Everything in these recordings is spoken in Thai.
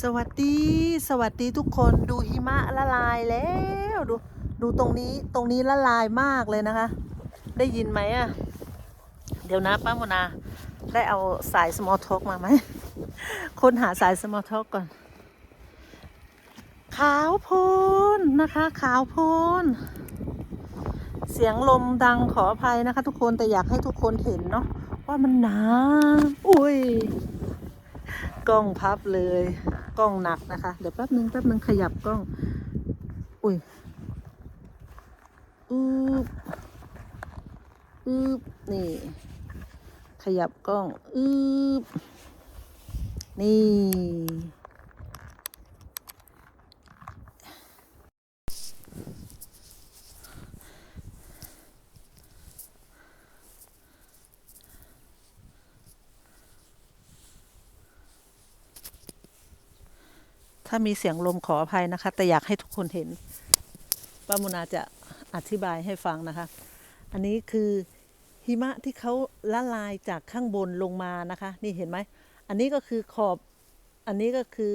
สวัสดีสวัสดีทุกคนดูหิมะละลายแล้วดูดูตรงนี้ตรงนี้ละลายมากเลยนะคะ ได้ยินไหมอะเดี๋ยวนะป้าโมนาได้เอาสาย small talk มาไหมค้นหาสาย small talk ก่อน ขาวโพนนะคะ ขาวโพนเสียงลมดังขออภัยนะคะ ทุกคนแต่อยากให้ทุกคนเห็นเนาะว่ามันหนา อุ้ยกล้องพับเลย กล้องหนักนะคะ เดี๋ยวแป๊บนึงแป๊บนึงขยับกล้อง อุ้ยอืบอืบนี่ ขยับกล้องอืบนี่ ถ้ามีเสียงลมขออภัยนะคะ แต่อยากให้ทุกคนเห็นป้ามุนาจะอธิบายให้ฟังนะคะ อันนี้คือหิมะที่เขาละลายจากข้างบนลงมานะคะ นี่เห็นไหม อันนี้ก็คือขอบ อันนี้ก็คือ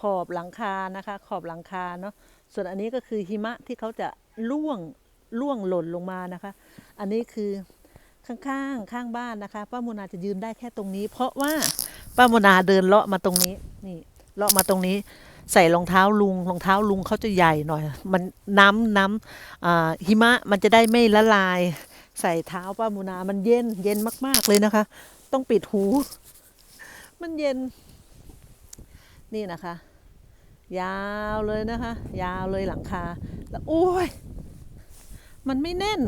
ขอบหลังคานะคะ ขอบหลังคาเนาะ ส่วนอันนี้ก็คือหิมะที่เขาจะล่วงล่วงหล่นลงมานะคะ อันนี้คือข้างๆข้างบ้านนะคะ ป้าโมนาจะยืนได้แค่ตรงนี้ เพราะว่าป้าโมนาเดินเลาะมาตรงนี้นี่ เลาะมาตรงนี้ใส่รองเท้าลุงรองเท้าลุงเขาจะใหญ่หน่อย มันน้ำน้ำหิมะมันจะได้ไม่ละลาย ใส่เท้าป้ามูนามันเย็นเย็นมาก ๆเลยนะคะ ต้องปิดหู มันเย็น นี่นะคะ ยาวเลยนะคะ ยาวเลยหลังคา แล้วโอ้ย มันไม่แน่น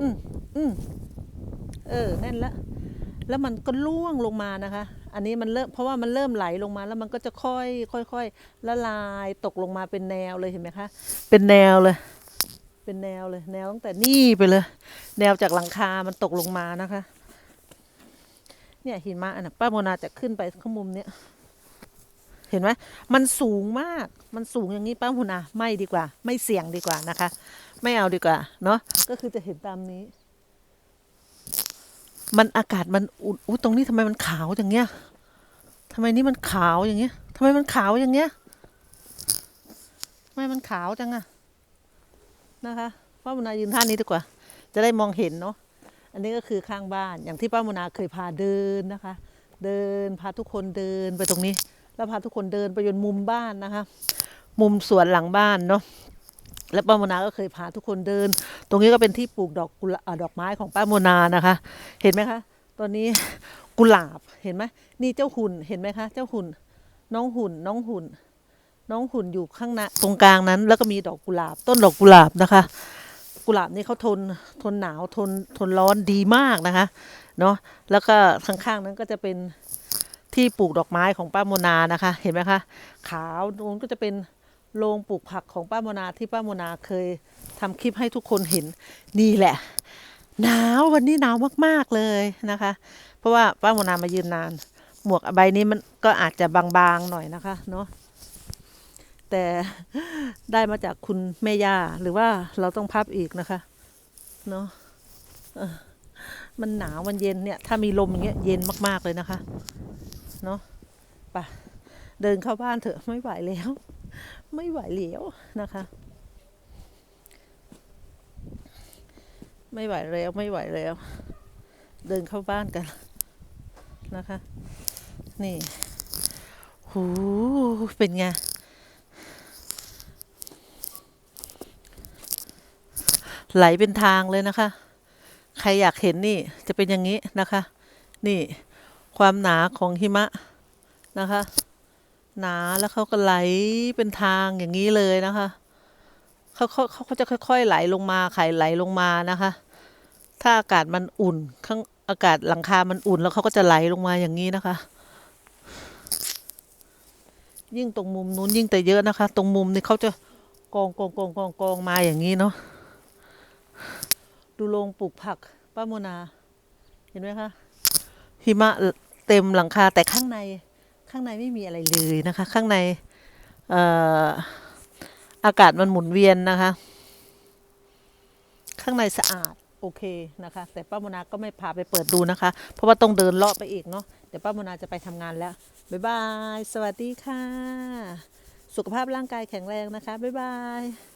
อืมอืมเออ แน่นแล้ว แล้วมันก็ล่วงลงมานะคะ อันนี้มันเริ่มเพราะว่ามันเริ่มไหลลงมาแล้วมันก็จะค่อยค่อยๆละลายตกลงมาเป็นแนวเลยเห็นไหมคะ เป็นแนวเลย เป็นแนวเลย แนวตั้งแต่นี่ไปเลย แนวจากหลังคา มันตกลงมานะคะ เนี่ยหิมะนะป้าโมนาจะขึ้นไปข้างมุมเนี้ยเห็นไหมมันสูงมาก มันสูงอย่างนี้ป้าโมนาไม่ดีกว่า ไม่เสี่ยงดีกว่านะคะ ไม่เอาดีกว่า เนาะก็คือจะเห็นตามนี้ มันอากาศมันอุ่นอุ๊ยตรงนี้ทำไมมันขาวอย่างเงี้ยทำไมนี่มันขาวอย่างเงี้ยทำไมมันขาวอย่างเงี้ยทำไมมันขาวจังอะนะคะป้ามุนายืนท่านี้ดีกว่า จะได้มองเห็นเนาะอันนี้ก็คือข้างบ้านอย่างที่ป้ามุนาเคยพาเดินนะคะ เดินพาทุกคนเดินไปตรงนี้ แล้วพาทุกคนเดินไปจนมุมบ้านนะคะ มุมสวนหลังบ้านเนาะ และป้าโมนาก็เคยพาทุกคนเดิน ตรงนี้ก็เป็นที่ปลูกดอกกุหลาอ่าดอกไม้ของป้าโมนานะคะ เห็นไหมคะ ตอนนี้กุหลาบเห็นไหมนี่เจ้าหุ่นเห็นไหมคะ เจ้าหุ่น น้องหุ่น น้องหุ่น น้องหุ่นอยู่ข้างหน้าตรงกลางนั้น แล้วก็มีดอกกุหลาบ ต้นดอกกุหลาบนะคะ กุหลาบนี่เขาทนทนหนาวทนทนร้อนดีมากนะคะเนาะแล้วก็ข้างๆนั้นก็จะเป็นที่ปลูกดอกไม้ของป้าโมนานะคะ เห็นไหมคะ ขาวตรงนู้นก็จะเป็น โรงปลูกผักของป้าโมนาที่ป้าโมนาเคยทำคลิปให้ทุกคนเห็นนี่แหละ หนาววันนี้หนาวมากๆเลยนะคะ เพราะว่าป้าโมนามายืนนาน หมวกใบนี้มันก็อาจจะบางๆหน่อยนะคะเนาะแต่ได้มาจากคุณแม่ย่าหรือว่าเราต้องพับอีกนะคะเนาะมันหนาวมันเย็นเนี่ย ถ้ามีลมอย่างเงี้ยเย็นมากๆเลยนะคะ เนาะไปเดินเข้าบ้านเถอะไม่ไหวแล้ว ไม่ไหวแล้วนะคะ ไม่ไหวแล้วไม่ไหวแล้ว เดินเข้าบ้านกันนะคะ นี่หูเป็นไงไหลเป็นทางเลยนะคะ ใครอยากเห็นนี่จะเป็นอย่างนี้นะคะ นี่ความหนาของหิมะนะคะ หนาแล้วเขาก็ไหลเป็นทางอย่างนี้เลยนะคะเขาเขาเขาเขาจะค่อย ๆ ไหลลงมาไข่ไหลลงมานะคะ ถ้าอากาศมันอุ่นข้างอากาศหลังคามันอุ่นแล้วเขาก็จะไหลลงมาอย่างนี้นะคะ ยิ่งตรงมุมนู้นยิ่งแต่เยอะนะคะ ตรงมุมนี่เขาจะกองกองกองกองกองมาอย่างนี้เนาะดูโรงปลูกผักป้าโมนา เห็นไหมคะหิมะเต็มหลังคาแต่ข้างใน ข้างในไม่มีอะไรเลยนะคะ ข้างในเอ่ออากาศมันหมุนเวียนนะคะ ข้างในสะอาดโอเคนะคะ แต่ป้าโมนาก็ไม่พาไปเปิดดูนะคะ เพราะว่าต้องเดินเลาะไปอีกเนาะเดี๋ยวป้าโมนาจะไปทำงานแล้ว บ๊ายบาย สวัสดีค่ะ สุขภาพร่างกายแข็งแรงนะคะ บ๊ายบาย